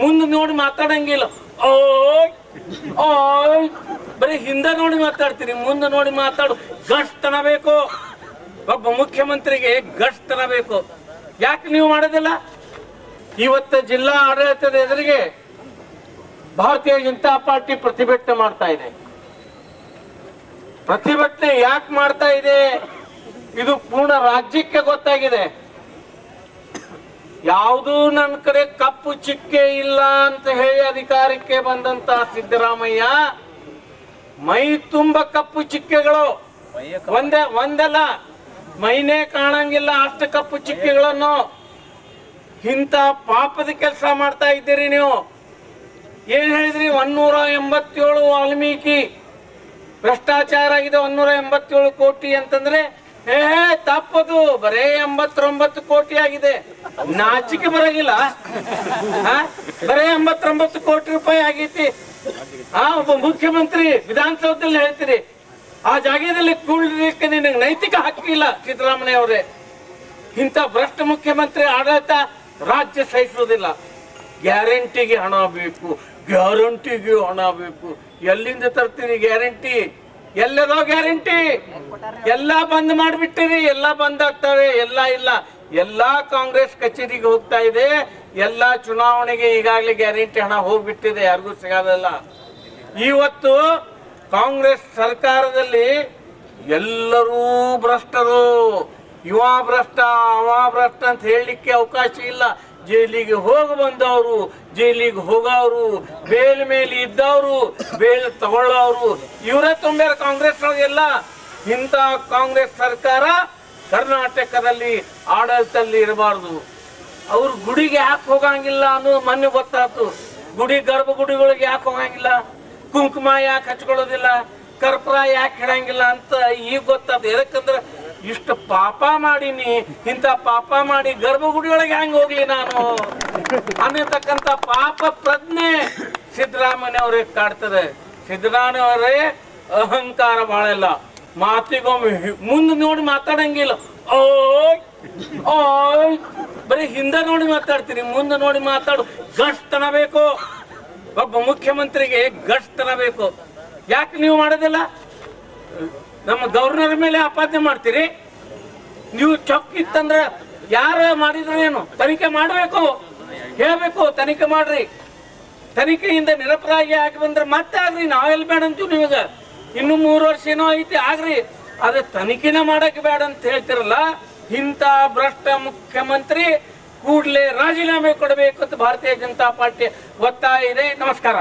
ಮುಂದೆ ನೋಡಿ ಮಾತಾಡಂಗಿಲ್ಲ. ಓಯ್ ಓಯ್, ಬರೀ ಹಿಂದೆ ನೋಡಿ ಮಾತಾಡ್ತೀರಿ ಮುಂದೆ ನೋಡಿ ಮಾತಾಡು. ಗಷ್ಟನ ಬೇಕು. ಒಬ್ಬ ಮುಖ್ಯಮಂತ್ರಿಗೆ ಗಷ್ಟನ ಬೇಕು. ಯಾಕೆ ನೀವು ಮಾಡೋದಿಲ್ಲ? ಇವತ್ತು ಜಿಲ್ಲಾ ಆಡಳಿತದ ಎದುರಿಗೆ ಭಾರತೀಯ ಜನತಾ ಪಾರ್ಟಿ ಪ್ರತಿಭಟನೆ ಮಾಡ್ತಾ ಇದೆ. ಪ್ರತಿಭಟನೆ ಯಾಕೆ ಮಾಡ್ತಾ ಇದೆ? ಇದು ಪೂರ್ಣ ರಾಜ್ಯಕ್ಕೆ ಗೊತ್ತಾಗಿದೆ. ಯಾವುದೂ ನನ್ನ ಕಡೆ ಕಪ್ಪು ಚಿಕ್ಕೆ ಇಲ್ಲ ಅಂತ ಹೇಳಿ ಅಧಿಕಾರಕ್ಕೆ ಬಂದಂತ ಸಿದ್ದರಾಮಯ್ಯ ಮೈ ತುಂಬ ಕಪ್ಪು ಚಿಕ್ಕೆಗಳು. ಒಂದೇ ಒಂದಲ್ಲ ಮೈನೇ ಕಾಣಂಗಿಲ್ಲ ಅಷ್ಟು ಕಪ್ಪು ಚಿಕ್ಕೆಗಳನ್ನು. ಇಂಥ ಪಾಪದ ಕೆಲಸ ಮಾಡ್ತಾ ಇದ್ದೀರಿ ನೀವು. ಏನ್ ಹೇಳಿದ್ರಿ? ಒನ್ನೂರ ಎಂಬತ್ತೇಳು ವಾಲ್ಮೀಕಿ. ಭ್ರಷ್ಟಾಚಾರ ಆಗಿದೆ ಒನ್ನೂರ ಎಂಬತ್ತೇಳು ಕೋಟಿ ಅಂತಂದ್ರೆ ಏ, ತಪ್ಪದು. ಬರೇ ಎಂಬತ್ತೊಂಬತ್ತು ಕೋಟಿ ಆಗಿದೆ. ನಾಚಿಕೆ ಬರಂಗಿಲ್ಲ? ಬರೇ ಎಂಬತ್ತೊಂಬತ್ತು ಕೋಟಿ ರೂಪಾಯಿ ಆಗೈತಿ. ಆ ಒಬ್ಬ ಮುಖ್ಯಮಂತ್ರಿ ವಿಧಾನಸೌಧದಲ್ಲಿ ಹೇಳ್ತೀರಿ. ಆ ಜಾಗದಲ್ಲಿ ಕೂಡಲಿಕ್ಕೆ ನಿನಗೆ ನೈತಿಕ ಹಕ್ಕಿಲ್ಲ ಸಿದ್ದರಾಮಯ್ಯ ಅವರೇ ಇಂಥ ಭ್ರಷ್ಟ ಮುಖ್ಯಮಂತ್ರಿ ಆಡಳಿತ ರಾಜ್ಯ ಸಹಿಸುವುದಿಲ್ಲ. ಗ್ಯಾರಂಟಿಗೆ ಹಣ ಬೇಕು. ಗ್ಯಾರಂಟಿಗೆ ಹಣ ಬೇಕು. ಎಲ್ಲಿಂದ ತರ್ತೀರಿ ಗ್ಯಾರಂಟಿ? ಎಲ್ಲದೋ ಗ್ಯಾರಂಟಿ. ಎಲ್ಲ ಬಂದ್ ಮಾಡಿಬಿಟ್ಟಿರಿ, ಎಲ್ಲ ಬಂದ್ ಆಗ್ತವೆ, ಎಲ್ಲ ಇಲ್ಲ. ಎಲ್ಲಾ ಕಾಂಗ್ರೆಸ್ ಕಚೇರಿಗೆ ಹೋಗ್ತಾ ಇದೆ. ಎಲ್ಲಾ ಚುನಾವಣೆಗೆ ಈಗಾಗಲೇ ಗ್ಯಾರಂಟಿ ಹಣ ಹೋಗ್ಬಿಟ್ಟಿದೆ, ಯಾರಿಗೂ ಸಿಗೋದಲ್ಲ. ಇವತ್ತು ಕಾಂಗ್ರೆಸ್ ಸರ್ಕಾರದಲ್ಲಿ ಎಲ್ಲರೂ ಭ್ರಷ್ಟರು. ಯುವ ಭ್ರಷ್ಟ, ಅವ ಭ್ರಷ್ಟ ಅಂತ ಹೇಳಲಿಕ್ಕೆ ಅವಕಾಶ ಇಲ್ಲ. ಜೈಲಿಗೆ ಹೋಗಿ ಬಂದವರು, ಜೈಲಿಗೆ ಹೋಗೋರು, ಬೇಲ್ ಮೇಲೆ ಇದ್ದವರು, ಬೇಲ್ ತಗೊಳ್ಳೋರು, ಇವರೇ ತುಂಬ್ಯಾರ ಕಾಂಗ್ರೆಸ್ ಎಲ್ಲ. ಇಂಥ ಕಾಂಗ್ರೆಸ್ ಸರ್ಕಾರ ಕರ್ನಾಟಕದಲ್ಲಿ ಆಡಳಿತದಲ್ಲಿ ಇರಬಾರ್ದು. ಅವ್ರು ಗುಡಿಗೆ ಯಾಕೆ ಹೋಗಂಗಿಲ್ಲ ಅನ್ನೋದು ಮೊನ್ನೆ ಗೊತ್ತಾಯ್ತು. ಗುಡಿ ಗರ್ಭಗುಡಿಗಳಿಗೆ ಯಾಕೆ ಹೋಗಂಗಿಲ್ಲ? ಕುಂಕುಮ ಯಾಕೆ ಹಚ್ಕೊಳ್ಳೋದಿಲ್ಲ? ಕರ್ಪೂರ ಯಾಕೆ ಹಿಡಂಗಿಲ್ಲ ಅಂತ ಈಗ ಗೊತ್ತಾದ. ಯಾಕಂದ್ರೆ ಇಷ್ಟು ಪಾಪ ಮಾಡೀನಿ, ಇಂಥ ಪಾಪ ಮಾಡಿ ಗರ್ಭಗುಡಿಯೊಳಗೆ ಹೆಂಗ್ ಹೋಗ್ಲಿ ನಾನು? ಅನ್ನತಕ್ಕಂಥ ಪಾಪ ಪ್ರಜ್ಞೆ ಸಿದ್ದರಾಮಯ್ಯ ಅವ್ರಿಗೆ ಕಾಡ್ತದೆ. ಸಿದ್ದರಾಮಯ್ಯ ಅವರೇ ಅಹಂಕಾರ ಬಾಳೆಲ್ಲ. ಮಾತಿಗೊಮ್ಮೆ ಮುಂದೆ ನೋಡಿ ಮಾತಾಡಂಗಿಲ್ಲ. ಓಯ್ ಬರೀ ಹಿಂದೆ ನೋಡಿ ಮಾತಾಡ್ತೀರಿ ಮುಂದೆ ನೋಡಿ ಮಾತಾಡು. ಗಷ್ಟನ ಬೇಕು. ಒಬ್ಬ ಮುಖ್ಯಮಂತ್ರಿಗೆ ಗಷ್ಟನ ಬೇಕು. ಯಾಕೆ ನೀವು ಮಾಡೋದಿಲ್ಲ? ನಮ್ಮ ಗವರ್ನರ್ ಮೇಲೆ ಆಪಾದನೆ ಮಾಡ್ತೀರಿ? ನೀವು ಚೊಕ್ ಇತ್ತಂದ್ರೆ ಯಾರು ಮಾಡಿದ್ರು ಏನು? ತನಿಖೆ ಮಾಡಬೇಕು, ಹೇಳ್ಬೇಕು, ತನಿಖೆ ಮಾಡ್ರಿ. ತನಿಖೆಯಿಂದ ನಿರಪರಾಗಿ ಆಗಿ ಬಂದ್ರೆ ಮತ್ತೆ ಆಗ್ರಿ ನಾವೆಲ್ಲಿ ಬೇಡ ಅಂತೀವಿ ನಿಮಗೆ. ಇನ್ನು ಮೂರು ವರ್ಷ ಏನೋ ಐತಿ, ಆಗ್ರಿ. ಅದೇ ತನಿಖೆನೇ ಮಾಡಕ್ಕೆ ಬೇಡ ಅಂತ ಹೇಳ್ತಿರಲ್ಲ, ಇಂಥ ಭ್ರಷ್ಟ ಮುಖ್ಯಮಂತ್ರಿ ಕೂಡಲೇ ರಾಜೀನಾಮೆ ಕೊಡಬೇಕು ಅಂತ ಭಾರತೀಯ ಜನತಾ ಪಾರ್ಟಿ ಒತ್ತಾಯ ಇದೆ. ನಮಸ್ಕಾರ.